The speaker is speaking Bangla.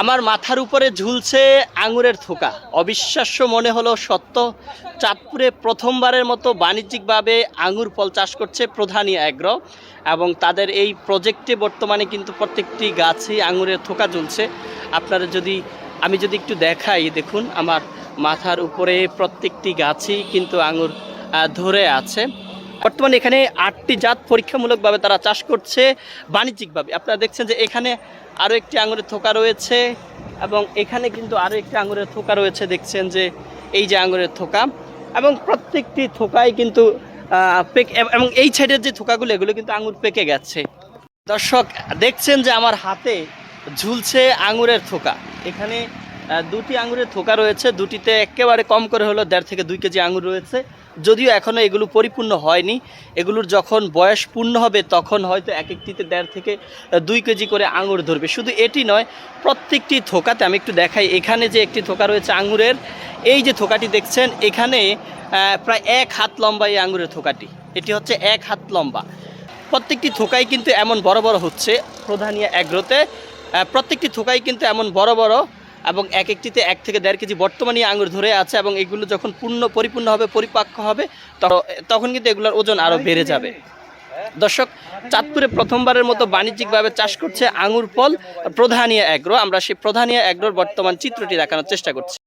আমার মাথার উপরে ঝুলছে আঙুরের থোকা। অবিশ্বাস্য মনে হলো সত্য, চাঁদপুরে প্রথমবারের মতো বাণিজ্যিকভাবে আঙুর ফল চাষ করছে প্রধানী অ্যাগ্রো এবং তাদের এই প্রজেক্টে বর্তমানে কিন্তু প্রত্যেকটি গাছেই আঙুরের থোকা ঝুলছে। আপনারা যদি, আমি যদি একটু দেখাই, দেখুন, আমার মাথার উপরে প্রত্যেকটি গাছই কিন্তু আঙুর ধরে আছে। বর্তমানে এখানে আটটি জাত পরীক্ষামূলকভাবে তারা চাষ করছে বাণিজ্যিকভাবে। আপনারা দেখছেন যে এখানে আরও একটি আঙুরের থোকা রয়েছে এবং এখানে কিন্তু আরও একটি আঙুরের থোকা রয়েছে, দেখছেন যে এই যে আঙুরের থোকা। এবং প্রত্যেকটি থোকায় কিন্তু পেক এবং এই সাইডের যে থোকাগুলো, এগুলো কিন্তু আঙুর পেকে গেছে। দর্শক, দেখছেন যে আমার হাতে ঝুলছে আঙুরের থোকা। এখানে দুটি আঙুরের থোকা রয়েছে। দুটিতে একেবারে কম করে হলো দেড় থেকে দুই কেজি আঙুর রয়েছে। যদিও এখনও এগুলো পরিপূর্ণ হয়নি। এগুলোর যখন বয়স পূর্ণ হবে, তখন হয়তো এক একটিতে দেড় থেকে দুই কেজি করে আঙুর ধরবে। শুধু এটি নয়, প্রত্যেকটি থোকাতে আমি একটু দেখাই। এখানে যে একটি থোকা রয়েছে আঙুরের, এই যে থোকাটি দেখছেন, এখানে প্রায় এক হাত লম্বা এই আঙুরের থোকাটি। এটি হচ্ছে এক হাত লম্বা। প্রত্যেকটি থোকাই কিন্তু এমন বড় বড় হচ্ছে, প্রধানিয়া অ্যাগ্রোতে প্রত্যেকটি থোকাই কিন্তু এমন বড় বড় এবং এক একটিতে এক থেকে দেড় কেজি বর্তমানে আঙুর ধরে আছে এবং এগুলো যখন পূর্ণ পরিপূর্ণ হবে, পরিপাক্ক হবে তখন কিন্তু এগুলোর ওজন আরও বেড়ে যাবে। দর্শক, চাঁদপুরে প্রথমবারের মতো বাণিজ্যিকভাবে চাষ করছে আঙুর ফল প্রধানিয়া অ্যাগ্রো আমরা সেই প্রধানিয়া অ্যাগ্রোর বর্তমান চিত্রটি দেখানোর চেষ্টা করছি।